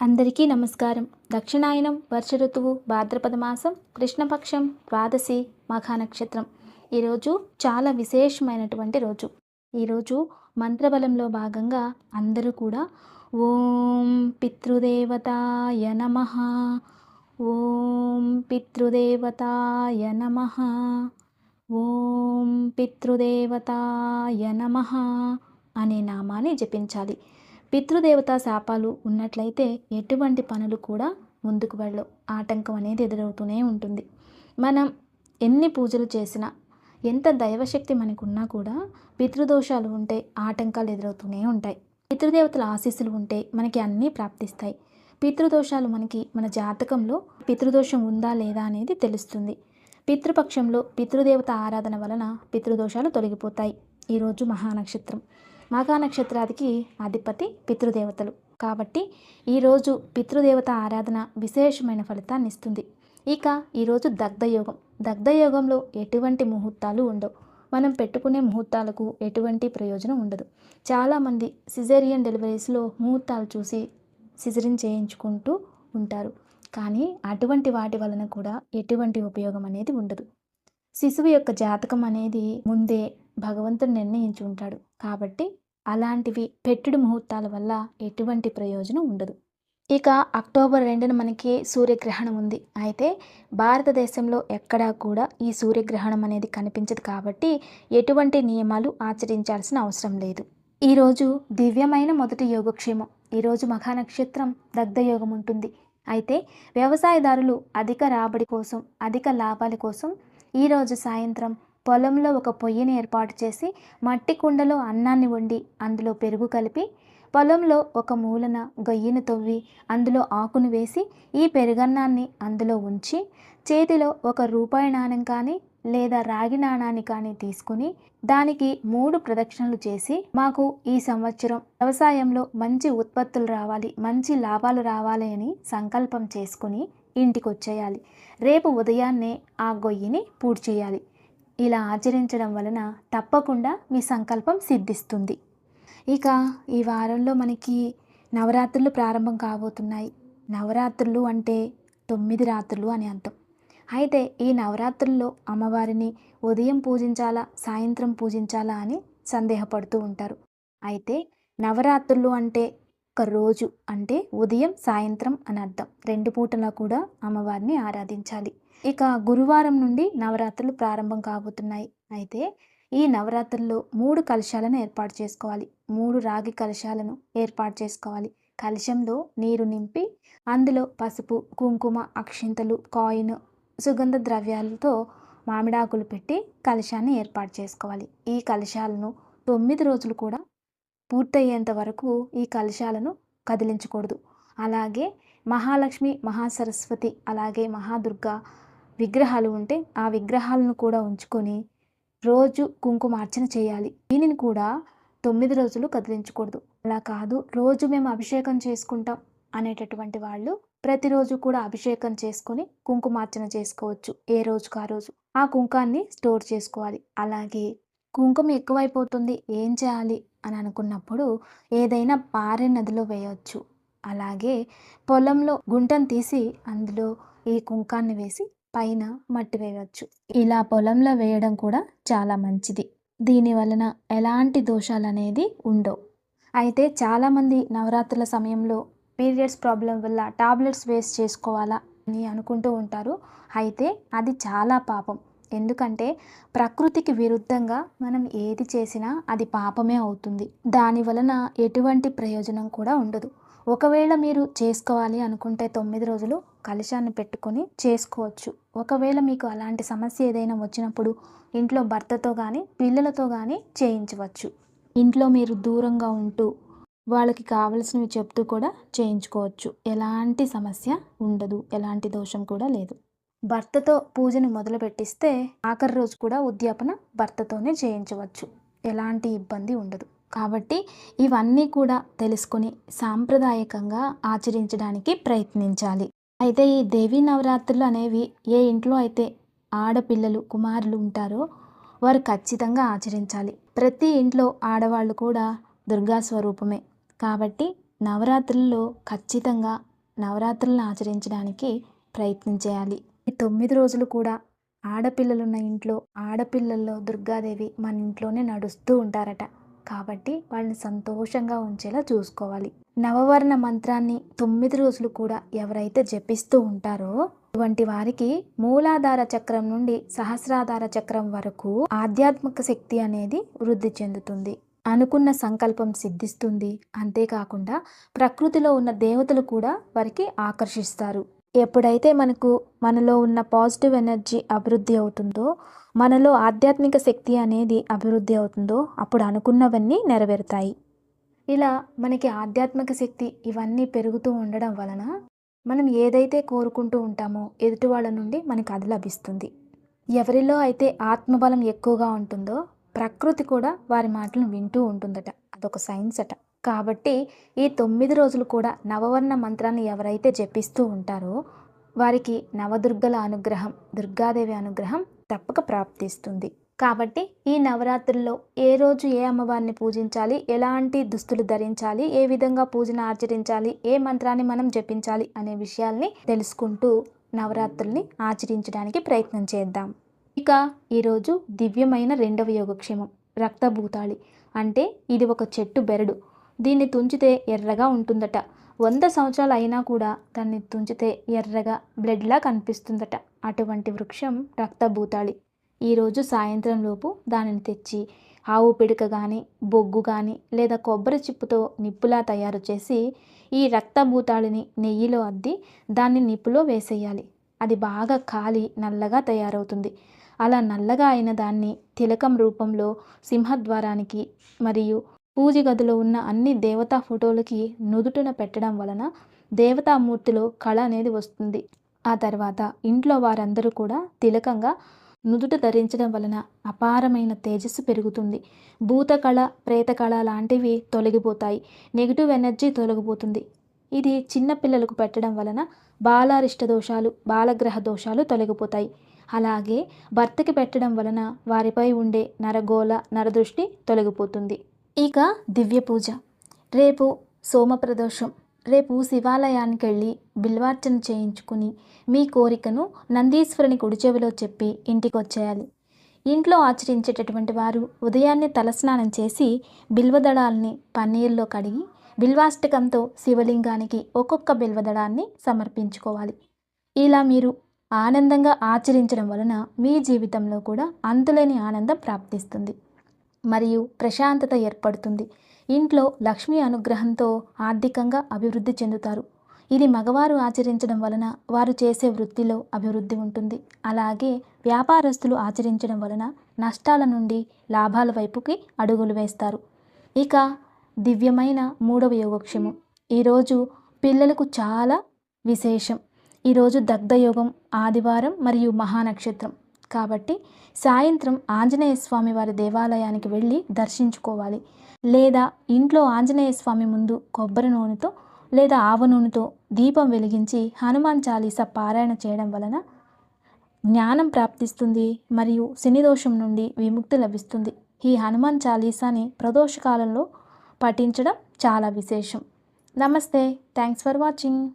అందరికీ నమస్కారం. దక్షిణాయనం వర్ష ఋతువు భాద్రపద మాసం కృష్ణపక్షం ద్వాదశి మఖా నక్షత్రం. ఈరోజు చాలా విశేషమైనటువంటి రోజు. ఈరోజు మంత్రబలంలో భాగంగా అందరూ కూడా ఓం పితృదేవతాయ నమ. ఓం పితృదేవతాయ నమ. ఓం పితృదేవతాయ నమ అనే నామాన్ని జపించాలి. పితృదేవతా శాపాలు ఉన్నట్లయితే ఎటువంటి పనులు కూడా ముందుకు వెళ్ళవు. ఆటంకం అనేది ఎదురవుతూనే ఉంటుంది. మనం ఎన్ని పూజలు చేసినా ఎంత దైవశక్తి మనకున్నా కూడా పితృదోషాలు ఉంటే ఆటంకాలు ఎదురవుతూనే ఉంటాయి. పితృదేవతల ఆశీస్సులు ఉంటే మనకి అన్నీ ప్రాప్తిస్తాయి. పితృదోషాలు మనకి మన జాతకంలో పితృదోషం ఉందా లేదా అనేది తెలుస్తుంది. పితృపక్షంలో పితృదేవత ఆరాధన వలన పితృదోషాలు తొలగిపోతాయి. ఈరోజు మహానక్షత్రం. మాఘా నక్షత్రాదికి అధిపతి పితృదేవతలు. కాబట్టి ఈరోజు పితృదేవత ఆరాధన విశేషమైన ఫలితాన్ని ఇస్తుంది. ఇక ఈరోజు దగ్ధయోగం. దగ్ధయోగంలో ఎటువంటి ముహూర్తాలు ఉండవు. మనం పెట్టుకునే ముహూర్తాలకు ఎటువంటి ప్రయోజనం ఉండదు. చాలామంది సిజేరియన్ డెలివరీస్లో ముహూర్తాలు చూసి సిజరిన్ చేయించుకుంటూ ఉంటారు. కానీ అటువంటి వాటి వలన కూడా ఎటువంటి ఉపయోగం అనేది ఉండదు. శిశువు యొక్క జాతకం అనేది ముందే భగవంతుడు నిర్ణయించి ఉంటాడు. కాబట్టి అలాంటివి పెట్టుడు ముహూర్తాల వల్ల ఎటువంటి ప్రయోజనం ఉండదు. ఇక అక్టోబర్ రెండున మనకి సూర్యగ్రహణం ఉంది. అయితే భారతదేశంలో ఎక్కడా కూడా ఈ సూర్యగ్రహణం అనేది కనిపించదు కాబట్టి ఎటువంటి నియమాలు ఆచరించాల్సిన అవసరం లేదు. ఈరోజు దివ్యమైన మొదటి యోగక్షేమం. ఈరోజు మఖానక్షత్రం దగ్ధయోగం ఉంటుంది. అయితే వ్యవసాయదారులు అధిక రాబడి కోసం అధిక లాభాల కోసం ఈరోజు సాయంత్రం పొలంలో ఒక పొయ్యిని ఏర్పాటు చేసి మట్టి కుండలో అన్నాన్ని వండి అందులో పెరుగు కలిపి పొలంలో ఒక మూలన గొయ్యిని తవ్వి అందులో ఆకును వేసి ఈ పెరుగన్నాన్ని అందులో ఉంచి చేతిలో ఒక రూపాయి నాణెం కానీ లేదా రాగి నాణాన్ని కానీ తీసుకుని దానికి మూడు ప్రదక్షిణలు చేసి మాకు ఈ సంవత్సరం వ్యవసాయంలో మంచి ఉత్పత్తులు రావాలి మంచి లాభాలు రావాలి అని సంకల్పం చేసుకుని ఇంటికి వచ్చేయాలి రేపు ఉదయాన్నే ఆ గొయ్యిని పూడ్చేయాలి చేయాలి. ఇలా ఆచరించడం వలన తప్పకుండా మీ సంకల్పం సిద్ధిస్తుంది. ఇక ఈ వారంలో మనకి నవరాత్రులు ప్రారంభం కాబోతున్నాయి. నవరాత్రులు అంటే తొమ్మిది రాత్రులు అని అర్థం. అయితే ఈ నవరాత్రుల్లో అమ్మవారిని ఉదయం పూజించాలా సాయంత్రం పూజించాలా అని సందేహపడుతూ ఉంటారు. అయితే నవరాత్రులు అంటే ఒక రోజు అంటే ఉదయం సాయంత్రం అని అర్థం. రెండు పూటలా కూడా అమ్మవారిని ఆరాధించాలి. ఇక గురువారం నుండి నవరాత్రులు ప్రారంభం కాబోతున్నాయి. అయితే ఈ నవరాత్రుల్లో మూడు కలశాలను ఏర్పాటు చేసుకోవాలి. మూడు రాగి కలశాలను ఏర్పాటు చేసుకోవాలి. కలశంలో నీరు నింపి అందులో పసుపు కుంకుమ అక్షింతలు కాయిన్ సుగంధ ద్రవ్యాలతో మామిడాకులు పెట్టి కలశాన్ని ఏర్పాటు చేసుకోవాలి. ఈ కలశాలను తొమ్మిది రోజులు కూడా పూర్తయ్యేంత వరకు ఈ కలశాలను కదిలించకూడదు. అలాగే మహాలక్ష్మి మహాసరస్వతి అలాగే మహాదుర్గ విగ్రహాలు ఉంటే ఆ విగ్రహాలను కూడా ఉంచుకొని రోజు కుంకుమార్చన చేయాలి. దీనిని కూడా తొమ్మిది రోజులు కదిలించకూడదు. అలా కాదు రోజు మేము అభిషేకం చేసుకుంటాం అనేటటువంటి వాళ్ళు ప్రతిరోజు కూడా అభిషేకం చేసుకొని కుంకుమార్చన చేసుకోవచ్చు ఏ రోజుకు ఆ రోజు. ఆ కుంకాన్ని స్టోర్ చేసుకోవాలి. అలాగే కుంకుమ ఎక్కువైపోతుంది ఏం చేయాలి అని అనుకున్నప్పుడు ఏదైనా పారే నదిలో వేయవచ్చు అలాగే పొలంలో గుంటను తీసి అందులో ఈ కుంకాన్ని వేసి పైన మట్టి వేయవచ్చు ఇలా పొలంలో వేయడం కూడా చాలా మంచిది. దీని వలన ఎలాంటి దోషాలు అనేది ఉండవు. అయితే చాలామంది నవరాత్రుల సమయంలో పీరియడ్స్ ప్రాబ్లం వల్ల టాబ్లెట్స్ వేస్ట్ చేసుకోవాలా అని అనుకుంటూ ఉంటారు. అయితే అది చాలా పాపం. ఎందుకంటే ప్రకృతికి విరుద్ధంగా మనం ఏది చేసినా అది పాపమే అవుతుంది. దాని వలన ఎటువంటి ప్రయోజనం కూడా ఉండదు. ఒకవేళ మీరు చేసుకోవాలి అనుకుంటే తొమ్మిది రోజులు కలశాన్ని పెట్టుకొని చేసుకోవచ్చు. ఒకవేళ మీకు అలాంటి సమస్య ఏదైనా వచ్చినప్పుడు ఇంట్లో భర్తతో కానీ పిల్లలతో కానీ చేయించవచ్చు. ఇంట్లో మీరు దూరంగా ఉంటూ వాళ్ళకి కావలసినవి చెప్తూ కూడా చేయించుకోవచ్చు. ఎలాంటి సమస్య ఉండదు. ఎలాంటి దోషం కూడా లేదు. భర్తతో పూజను మొదలు పెట్టిస్తే ఆఖరి రోజు కూడా ఉద్యాపన భర్తతోనే చేయించవచ్చు. ఎలాంటి ఇబ్బంది ఉండదు. కాబట్టి ఇవన్నీ కూడా తెలుసుకొని సాంప్రదాయకంగా ఆచరించడానికి ప్రయత్నించాలి. అయితే ఈ దేవీ నవరాత్రులు అనేవి ఏ ఇంట్లో అయితే ఆడపిల్లలు కుమారులు ఉంటారో వారు ఖచ్చితంగా ఆచరించాలి. ప్రతి ఇంట్లో ఆడవాళ్ళు కూడా దుర్గా స్వరూపమే. కాబట్టి నవరాత్రుల్లో ఖచ్చితంగా నవరాత్రులను ఆచరించడానికి ప్రయత్నం చేయాలి. ఈ తొమ్మిది రోజులు కూడా ఆడపిల్లలున్న ఇంట్లో ఆడపిల్లల్లో దుర్గాదేవి మన ఇంట్లోనే నడుస్తూ ఉంటారట. కాబట్టి వాళ్ళని సంతోషంగా ఉంచేలా చూసుకోవాలి. నవవర్ణ మంత్రాన్ని తొమ్మిది రోజులు కూడా ఎవరైతే జపిస్తూ ఉంటారో ఇటువంటి వారికి మూలాధార చక్రం నుండి సహస్రాధార చక్రం వరకు ఆధ్యాత్మిక శక్తి అనేది వృద్ధి చెందుతుంది. అనుకున్న సంకల్పం సిద్ధిస్తుంది. అంతేకాకుండా ప్రకృతిలో ఉన్న దేవతలు కూడా వారికి ఆకర్షిస్తారు. ఎప్పుడైతే మనకు మనలో ఉన్న పాజిటివ్ ఎనర్జీ అభివృద్ధి అవుతుందో మనలో ఆధ్యాత్మిక శక్తి అనేది అభివృద్ధి అవుతుందో అప్పుడు అనుకున్నవన్నీ నెరవేరుతాయి. ఇలా మనకి ఆధ్యాత్మిక శక్తి ఇవన్నీ పెరుగుతూ ఉండడం వలన మనం ఏదైతే కోరుకుంటూ ఉంటామో ఎదుటి వాళ్ళ నుండి మనకు అది లభిస్తుంది. ఎవరిలో అయితే ఆత్మబలం ఎక్కువగా ఉంటుందో ప్రకృతి కూడా వారి మాటలను వింటూ ఉంటుందట. అదొక సైన్స్ అట. కాబట్టి ఈ తొమ్మిది రోజులు కూడా నవవర్ణ మంత్రాన్ని ఎవరైతే జపిస్తూ ఉంటారో వారికి నవదుర్గల అనుగ్రహం దుర్గాదేవి అనుగ్రహం తప్పక ప్రాప్తిస్తుంది. కాబట్టి ఈ నవరాత్రుల్లో ఏ రోజు ఏ అమ్మవారిని పూజించాలి ఎలాంటి దుస్తులు ధరించాలి ఏ విధంగా పూజను ఆచరించాలి ఏ మంత్రాన్ని మనం జపించాలి అనే విషయాల్ని తెలుసుకుంటూ నవరాత్రుల్ని ఆచరించడానికి ప్రయత్నం చేద్దాం. ఇక ఈరోజు దివ్యమైన రెండవ యోగక్షేమం రక్తభూతాళి. అంటే ఇది ఒక చెట్టు బెరడు. దీన్ని తుంచితే ఎర్రగా ఉంటుందట. వంద సంవత్సరాలు అయినా కూడా దాన్ని తుంచితే ఎర్రగా బ్లడ్లా కనిపిస్తుందట. అటువంటి వృక్షం రక్తభూతాళి. ఈరోజు సాయంత్రం లోపు దానిని తెచ్చి ఆవు పిడక కానీ బొగ్గు కానీ లేదా కొబ్బరి చిప్పుతో నిప్పులా తయారు చేసి ఈ రక్తభూతాళిని నెయ్యిలో అద్ది దాన్ని నిప్పులో వేసేయాలి. అది బాగా కాలి నల్లగా తయారవుతుంది. అలా నల్లగా అయిన దాన్ని తిలకం రూపంలో సింహద్వారానికి మరియు పూజ గదిలో ఉన్న అన్ని దేవతా ఫోటోలకి నుదుటిన పెట్టడం వలన దేవతామూర్తిలో కళ అనేది వస్తుంది. ఆ తర్వాత ఇంట్లో వారందరూ కూడా తిలకంగా నుదుట ధరించడం వలన అపారమైన తేజస్సు పెరుగుతుంది. భూతకళ ప్రేతకళ లాంటివి తొలగిపోతాయి. నెగిటివ్ ఎనర్జీ తొలగిపోతుంది. ఇది చిన్న పిల్లలకు పెట్టడం వలన బాలారిష్ట దోషాలు బాలగ్రహ దోషాలు తొలగిపోతాయి. అలాగే భర్తకి పెట్టడం వలన వారిపై ఉండే నరగోళ నరదృష్టి తొలగిపోతుంది. ఇక దివ్య పూజ. రేపు సోమప్రదోషం. రేపు శివాలయానికి వెళ్ళి బిల్వార్చన చేయించుకుని మీ కోరికను నందీశ్వరుని కుడిచెవిలో చెప్పి ఇంటికి వచ్చేయాలి ఇంట్లో ఆచరించేటటువంటి వారు ఉదయాన్నే తలస్నానం చేసి బిల్వదళాల్ని పన్నీరులో కడిగి బిల్వాష్టకంతో శివలింగానికి ఒక్కొక్క బిల్వదళాన్ని సమర్పించుకోవాలి. ఇలా మీరు ఆనందంగా ఆచరించడం వలన మీ జీవితంలో కూడా అంతులేని ఆనందం ప్రాప్తిస్తుంది. మరియు ప్రశాంతత ఏర్పడుతుంది. ఇంట్లో లక్ష్మీ అనుగ్రహంతో ఆర్థికంగా అభివృద్ధి చెందుతారు. ఇది మగవారు ఆచరించడం వలన వారు చేసే వృత్తిలో అభివృద్ధి ఉంటుంది. అలాగే వ్యాపారస్తులు ఆచరించడం వలన నష్టాల నుండి లాభాల వైపుకి అడుగులు వేస్తారు. ఇక దివ్యమైన మూడవ యోగక్షేమం. ఈరోజు పిల్లలకు చాలా విశేషం. ఈరోజు దగ్ధయోగం ఆదివారం మరియు మహానక్షత్రం. కాబట్టి సాయంత్రం ఆంజనేయ స్వామి వారి దేవాలయానికి వెళ్ళి దర్శించుకోవాలి. లేదా ఇంట్లో ఆంజనేయ స్వామి ముందు కొబ్బరి నూనెతో లేదా ఆవ నూనెతో దీపం వెలిగించి హనుమాన్ చాలీస పారాయణ చేయడం వలన జ్ఞానం ప్రాప్తిస్తుంది మరియు శనిదోషం నుండి విముక్తి లభిస్తుంది. ఈ హనుమాన్ చాలీసాని ప్రదోషకాలంలో పఠించడం చాలా విశేషం. నమస్తే. Thanks for watching